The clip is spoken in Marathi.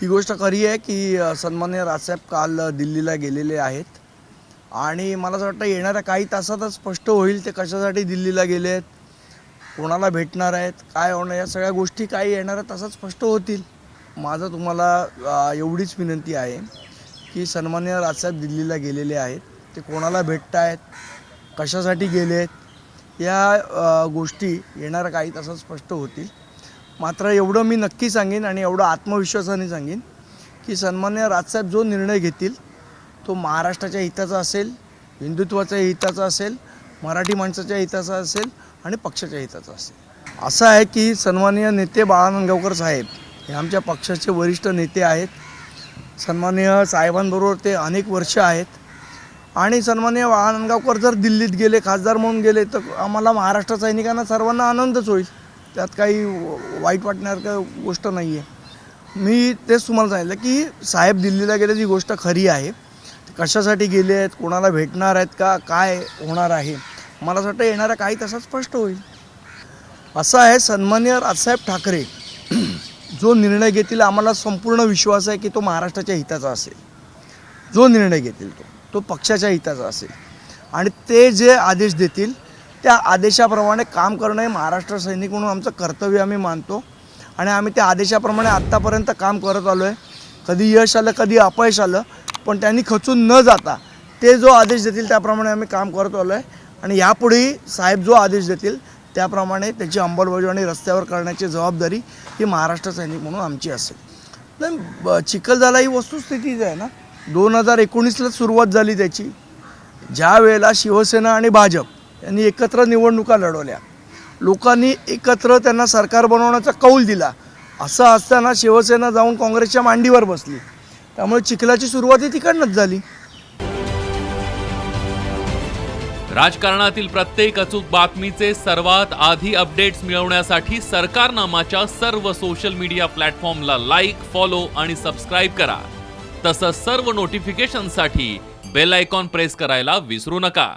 ही गोष्ट खरी आहे की सन्मान्य राजसाहेब काल दिल्लीला गेलेले आहेत. आणि मला असं वाटतं येणाऱ्या काही तासातच स्पष्ट होईल ते कशासाठी दिल्लीला गेले आहेत कोणाला भेटणार आहेत काय होणार या सगळ्या गोष्टी काही येणाऱ्या तासात स्पष्ट होतील. माझं तुम्हाला एवढीच विनंती आहे की सन्मान्य राजसाहेब दिल्लीला गेलेले आहेत. ते कोणाला भेटत आहेत कशासाठी गेले आहेत या गोष्टी येणाऱ्या काही तासात स्पष्ट होतील. मात्र एवढं मी नक्की सांगेन आणि एवढं आत्मविश्वासाने सांगेन की सन्मान्य राजसाहेब जो निर्णय घेतील तो महाराष्ट्राच्या हिताचा असेल हिंदुत्वाच्या हिताचा असेल मराठी माणसाच्या हिताचा असेल आणि पक्षाच्या हिताचा असेल. असं आहे की सन्माननीय नेते बाळानंद गावकर साहेब हे आमच्या पक्षाचे वरिष्ठ नेते आहेत. सन्मान्य साहेबांबरोबर ते अनेक वर्ष आहेत. आणि सन्मान्य बाळानंद गावकर जर दिल्लीत गेले खासदार म्हणून गेले तर आम्हाला महाराष्ट्र सैनिकांना सर्वांना आनंदच होईल. त्यात काही वाईट वाटण्यासारखं गोष्ट नाही आहे मी तेच तुम्हाला सांगितलं की साहेब दिल्लीला गेले जी गोष्ट खरी आहे कशासाठी गेले आहेत कोणाला भेटणार आहेत का काय होणार आहे? मला असं वाटतं येणारा काही तसा स्पष्ट होईल. असं आहे सन्मान्य राजसाहेब ठाकरे जो निर्णय घेतील आम्हाला संपूर्ण विश्वास आहे की तो महाराष्ट्राच्या हिताचा असेल. जो निर्णय घेतील तो तो पक्षाच्या हिताचा असेल. आणि ते जे आदेश देतील त्या आदेशाप्रमाणे काम करणं हे महाराष्ट्र सैनिक म्हणून आमचं कर्तव्य आम्ही मानतो. आणि आम्ही त्या आदेशाप्रमाणे आत्तापर्यंत काम करत आलो आहे. कधी यश आलं कधी अपयश आलं पण त्यांनी खचून न जाता ते जो आदेश देतील त्याप्रमाणे आम्ही काम करत आलो आहे. आणि यापुढेही साहेब जो आदेश देतील त्याप्रमाणे त्याची अंमलबजावणी रस्त्यावर करण्याची जबाबदारी ही महाराष्ट्र सैनिक म्हणून आमची असेल. नाही ब- चिखलदरा ही वस्तुस्थितीच आहे ना दोन हजार एकोणीसला सुरुवात झाली त्याची. ज्या वेळेला शिवसेना आणि भाजप यांनी एकत्र निवडणुका लढवल्या. लोकांनी एकत्र त्यांना सरकार बनवण्याचा कौल दिला. असं असताना शिवसेना जाऊन काँग्रेसच्या मांडीवर बसली. त्यामुळे चिखलाची सुरुवात तिकडनंच झाली. राजकारणातील प्रत्येक अचूक बातमीचे सर्वात आधी अपडेट्स मिळवण्यासाठी सरकारनामाच्या सर्व सोशल मीडिया प्लॅटफॉर्मला लाईक फॉलो आणि सबस्क्राईब करा. तसंच सर्व नोटिफिकेशनसाठी बेल आयकॉन प्रेस करायला विसरू नका.